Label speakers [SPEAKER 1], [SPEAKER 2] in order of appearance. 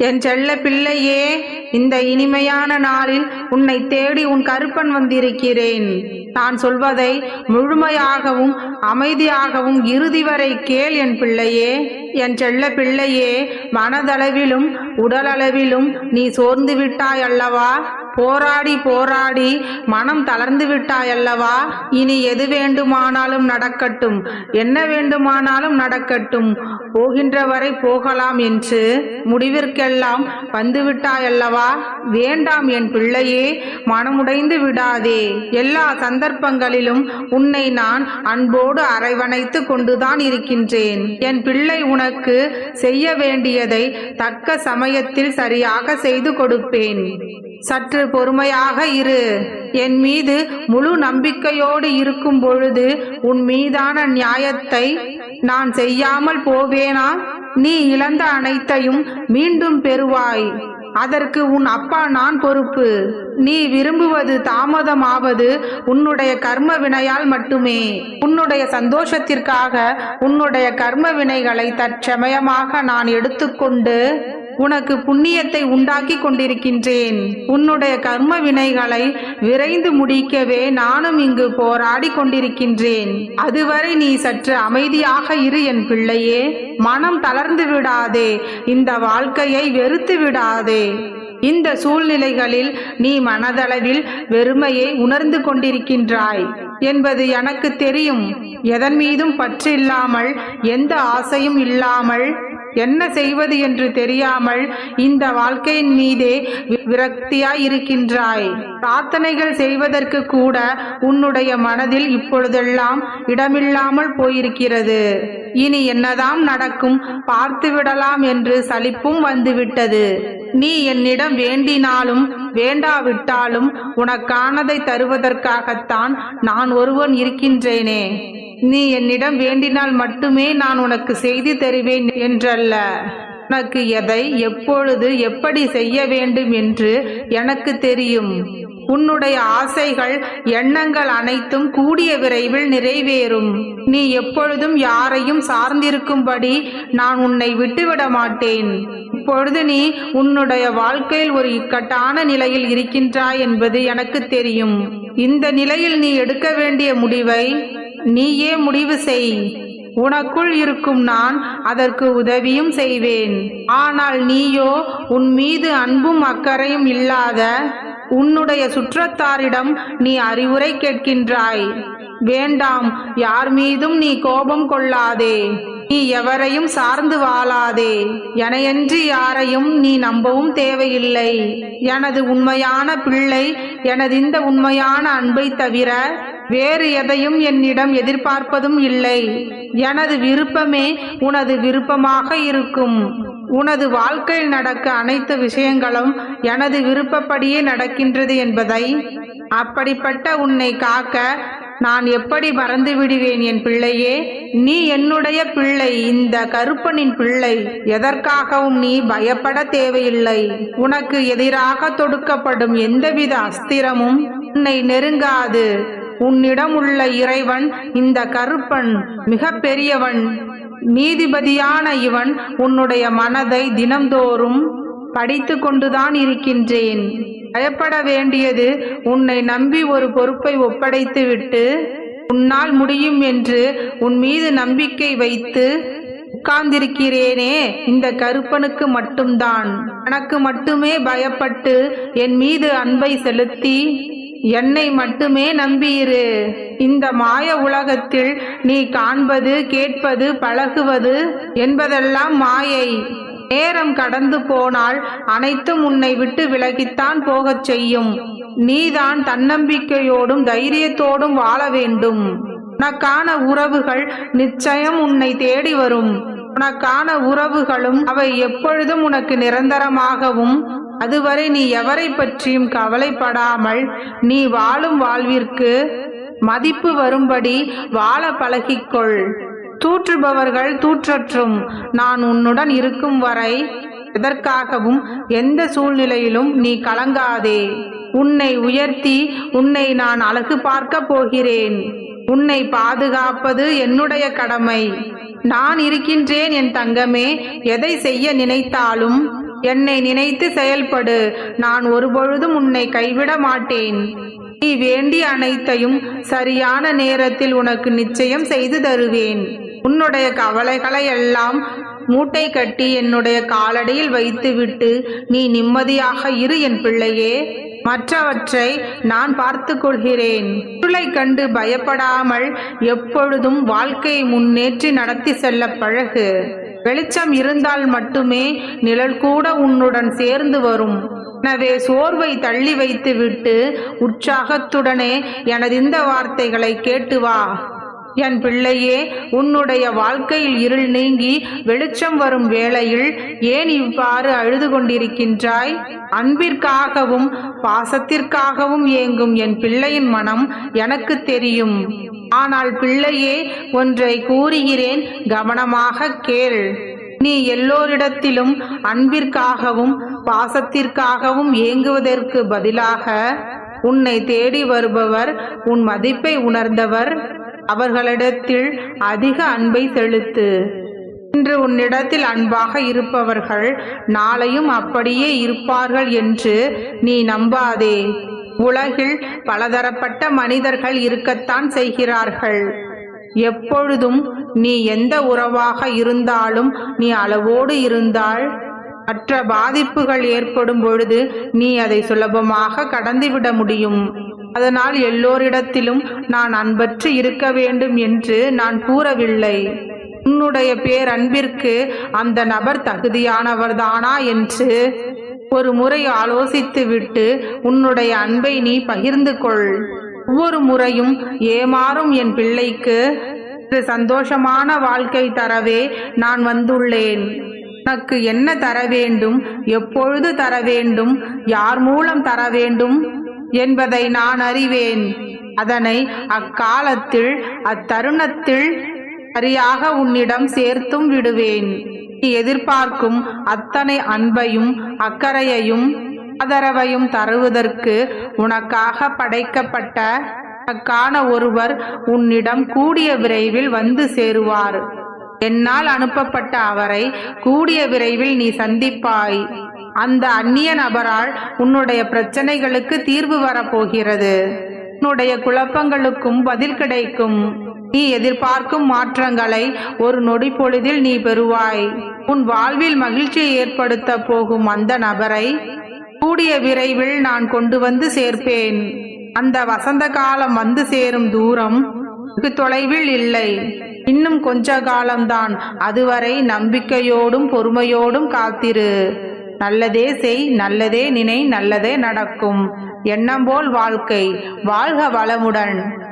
[SPEAKER 1] என் செல்ல பிள்ளையே இந்த இனிமையான நாளில் உன்னை தேடி உன் கருப்பன் வந்திருக்கிறேன். நான் சொல்வதை முழுமையாகவும் அமைதியாகவும் இறுதி வரை கேள் என் பிள்ளையே. என் செல்ல பிள்ளையே மனதளவிலும் உடலளவிலும் நீ சோர்ந்து விட்டாய் அல்லவா? போராடி போராடி மனம் தளர்ந்து விட்டாயல்லவா? இனி எது வேண்டுமானாலும் நடக்கட்டும். என்ன வேண்டுமானாலும் நடக்கட்டும். போகின்ற வரை போகலாம் என்று முடிவிற்கெல்லாம் வந்துவிட்டாயல்லவா? வேண்டாம் என் பிள்ளையே மனமுடைந்து விடாதே. எல்லா சந்தர்ப்பங்களிலும் உன்னை நான் அன்போடு அரவணைத்து கொண்டுதான் இருக்கின்றேன். என் பிள்ளை உனக்கு செய்ய வேண்டியதை தக்க சமயத்தில் சரியாக செய்து கொடுப்பேன். சற்று பொறுமையாக இரு. என் மீது முழு நம்பிக்கையோடு இருக்கும் பொழுது உன் மீதான நியாயத்தை நான் செய்யாமல் போவேனா? நீ இழந்த அனைத்தையும் மீண்டும் பெறுவாய். அதற்கு உன் அப்பா நான் பொறுப்பு. நீ விரும்புவது தாமதமாவது உன்னுடைய கர்ம வினையால் மட்டுமே. உன்னுடைய சந்தோஷத்திற்காக உன்னுடைய கர்ம வினைகளை தற்சமயமாக நான் எடுத்துக்கொண்டு உனக்கு புண்ணியத்தை உண்டாக்கி கொண்டிருக்கின்றேன். உன்னுடைய கர்ம வினைகளை விரைந்து முடிக்கவே நானும் இங்கு போராடி கொண்டிருக்கின்றேன். அதுவரை நீ சற்று அமைதியாக இரு என் பிள்ளையே. மனம் தளர்ந்து விடாதே. இந்த வாழ்க்கையை வெறுத்து விடாதே. இந்த சூழ்நிலைகளில் நீ மனதளவில் வெறுமையை உணர்ந்து கொண்டிருக்கின்றாய் என்பது எனக்கு தெரியும். எதன் மீதும் பற்று இல்லாமல் எந்த ஆசையும் இல்லாமல் என்ன செய்வது என்று தெரியாமல் இந்த வாழ்க்கையின் மீதே விரக்தியாய் இருக்கின்றாய் பிரார்த்தனைகள் செய்வதற்கு கூட உன்னுடைய மனதில் இப்பொழுதெல்லாம் இடமில்லாமல் போயிருக்கிறது. இனி என்னதாம் நடக்கும்? பார்த்து விடலாம் என்று சலிப்பும் வந்துவிட்டது. நீ என்னிடம் வேண்டினாலும் வேண்டாவிட்டாலும் உனக்கானதை தருவதற்காகத்தான் நான் ஒருவன் இருக்கின்றேனே. நீ என்னிடம் வேண்டினால் மட்டுமே நான் உனக்கு செய்தி தருவேன் என்றல்ல. உனக்கு எதை எப்பொழுது எப்படி செய்ய வேண்டும் என்று எனக்கு தெரியும். உன்னுடைய ஆசைகள் எண்ணங்கள் அனைத்தும் கூடிய விரைவில் நிறைவேறும். நீ எப்பொழுதும் யாரையும் சார்ந்திருக்கும்படி நான் உன்னை விட்டுவிட மாட்டேன். இப்பொழுது நீ உன்னுடைய வாழ்க்கையில் ஒரு இக்கட்டான நிலையில் இருக்கின்றாய் என்பது எனக்கு தெரியும். இந்த நிலையில் நீ எடுக்க வேண்டிய முடிவை நீயே முடிவு செய். உனக்குள் இருக்கும் நான் அதற்கு உதவியும் செய்வேன். ஆனால் நீயோ உன் மீது அன்பும் அக்கறையும் இல்லாத உன்னுடைய சுற்றத்தாரிடம் நீ அறிவுரை கேட்கின்றாய். வேண்டாம் யார் மீதும் நீ கோபம் கொள்ளாதே. நீ எவரையும் சார்ந்து வாழாதே. எனையன்றி யாரையும் நீ நம்பவும் தேவையில்லை. எனது உண்மையான பிள்ளை எனது இந்த உண்மையான அன்பை தவிர வேறு எதையும் என்னிடம் எதிர்பார்ப்பதும் இல்லை. எனது விருப்பமே உனது விருப்பமாக இருக்கும். உனது வாழ்க்கையில் நடக்க அனைத்து விஷயங்களும் எனது விருப்பப்படியே நடக்கின்றது என்பதை அப்படிப்பட்ட உன்னை காக்க நான் எப்படி மறந்து விடுவேன் என் பிள்ளையே? நீ என்னுடைய பிள்ளை இந்த கருப்பனின் பிள்ளை. எதற்காகவும் நீ பயப்பட தேவையில்லை. உனக்கு எதிராக தொடுக்கப்படும் எந்தவித அஸ்திரமும் உன்னை நெருங்காது. உன்னிடம் உள்ள இறைவன் இந்த கருப்பன் மிக பெரியவன் நீதிபதியான இவன் உன்னுடைய மனதை தினம்தோறும் படித்து கொண்டுதான் இருக்கின்றேன். பயப்பட வேண்டியது உன்னை நம்பி ஒரு பொறுப்பை ஒப்படைத்துவிட்டு உன்னால் முடியும் என்று உன் மீது நம்பிக்கை வைத்து உட்கார்ந்திருக்கிறேனே இந்த கருப்பனுக்கு மட்டும்தான். எனக்கு மட்டுமே பயப்பட்டு என் மீது அன்பை செலுத்தி என்னை மட்டுமே நம்பியிரு. இந்த மாய உலகத்தில் நீ காண்பது கேட்பது பழகுவது என்பதெல்லாம் மாயை. நேரம் கடந்து போனால் அனைத்தும் உன்னை விட்டு விலகித்தான் போகச் செய்யும். நீதான் தன்னம்பிக்கையோடும் தைரியத்தோடும் வாழ வேண்டும். உனக்கான உறவுகள் நிச்சயம் உன்னை தேடி வரும். உனக்கான உறவுகளும் அவை எப்பொழுதும் உனக்கு நிரந்தரமாகவும் அதுவரை நீ எவரை பற்றியும் கவலைப்படாமல் நீ வாழும் வாழ்விற்கு மதிப்பு வரும்படி வாழ பழகிக்கொள். தூற்றுபவர்கள் தூற்றற்றும். நான் உன்னுடன் இருக்கும் வரை எதற்காகவும் எந்த சூழ்நிலையிலும் நீ கலங்காதே. உன்னை உயர்த்தி உன்னை நான் அழகு பார்க்க போகிறேன். உன்னை பாதுகாப்பது என்னுடைய கடமை. நான் இருக்கின்றேன் என் தங்கமே எதை செய்ய நினைத்தாலும் என்னை நினைத்து செயல்படு. நான் ஒருபொழுதும் உன்னை கைவிட மாட்டேன். நீ வேண்டிய அனைத்தையும் சரியான நேரத்தில் உனக்கு நிச்சயம் செய்து தருவேன். உன்னுடைய கவலைகளை எல்லாம் மூட்டை கட்டி என்னுடைய காலடியில் வைத்துவிட்டு நீ நிம்மதியாக இரு என் பிள்ளையே. மற்றவற்றை நான் பார்த்து கொள்கிறேன். இருளை கண்டு பயப்படாமல் எப்பொழுதும் வாழ்க்கையை முன்னேற்றி நடத்தி செல்ல பழகு. வெளிச்சம் இருந்தால் மட்டுமே நிழல் கூட உன்னுடன் சேர்ந்து வரும். எனவே சோர்வை தள்ளி வைத்துவிட்டு உற்சாகத்துடனே எனது இந்த வார்த்தைகளை கேட்டு வா. என் பிள்ளையே உன்னுடைய வாழ்க்கையில் இருள் நீங்கி வெளிச்சம் வரும் வேளையில் ஏன் இவ்வாறு அழுது கொண்டிருக்கின்றாய்? அன்பிற்காகவும் பாசத்திற்காகவும் ஏங்கும் என் பிள்ளையின் மனம் எனக்கு தெரியும். ஆனால் பிள்ளையே ஒன்றை கூறுகிறேன் கவனமாக கேள். நீ எல்லோரிடத்திலும் அன்பிற்காகவும் பாசத்திற்காகவும் ஏங்குவதற்கு பதிலாக உன்னை தேடி வருபவர் உன் மதிப்பை உணர்ந்தவர் அவர்களிடத்தில் அதிக அன்பை செலுத்து. இன்று உன்னிடத்தில் அன்பாக இருப்பவர்கள் நாளையும் அப்படியே இருப்பார்கள் என்று நீ நம்பாதே. உலகில் பலதரப்பட்ட மனிதர்கள் இருக்கத்தான் செய்கிறார்கள். எப்பொழுதும் நீ எந்த உறவாக இருந்தாலும் நீ அளவோடு இருந்தால் மற்ற பாதிப்புகள் ஏற்படும் பொழுது நீ அதை சுலபமாக கடந்துவிட முடியும். அதனால் எல்லோரிடத்திலும் நான் அன்பற்று இருக்க வேண்டும் என்று நான் கூறவில்லை. உன்னுடைய பேரன்பிற்கு அந்த நபர் தகுதியானவர்தானா என்று ஒரு முறை ஆலோசித்து விட்டு உன்னுடைய அன்பை நீ பகிர்ந்து கொள். ஒவ்வொரு முறையும் ஏமாறும் என் பிள்ளைக்கு. சந்தோஷமான வாழ்க்கை தரவே நான் வந்துள்ளேன். உனக்கு என்ன தர வேண்டும்? எப்பொழுது தர வேண்டும்? யார் மூலம் தர வேண்டும்? என்பதை நான் அறிவேன். அதனை அக்காலத்தில் அத்தருணத்தில் சரியாக உன்னிடம் சேர்த்தும் விடுவேன். எதிர்பார்க்கும் அத்தனை அன்பையும் அக்கறையையும் ஆதரவையும் தருவதற்கு உனக்காக படைக்கப்பட்ட உனக்கான ஒருவர் உன்னிடம் கூடிய விரைவில் வந்து சேருவார். என்னால் அனுப்பப்பட்ட அவரை கூடிய விரைவில் நீ சந்திப்பாய். அந்த அந்நிய நபரால் உன்னுடைய பிரச்சனைகளுக்கு தீர்வு வரப்போகிறது. உன்னுடைய குழப்பங்களுக்கும் பதில் கிடைக்கும். நீ எதிர்பார்க்கும் மாற்றங்களை ஒரு நொடி பொழுதில் நீ பெறுவாய். உன் வாழ்வில் மகிழ்ச்சியை ஏற்படுத்த போகும் அந்த நபரை கூடிய விரைவில் நான் கொண்டு வந்து சேர்ப்பேன். அந்த வசந்த காலம் வந்து சேரும் தூரம் வெகு தொலைவில் இல்லை. இன்னும் கொஞ்ச காலம்தான். அதுவரை நம்பிக்கையோடும் பொறுமையோடும் காத்திரு. நல்லதே செய் நல்லதே நினை நல்லதே நடக்கும். எண்ணம் போல் வாழ்க்கை. வாழ்க வளமுடன்.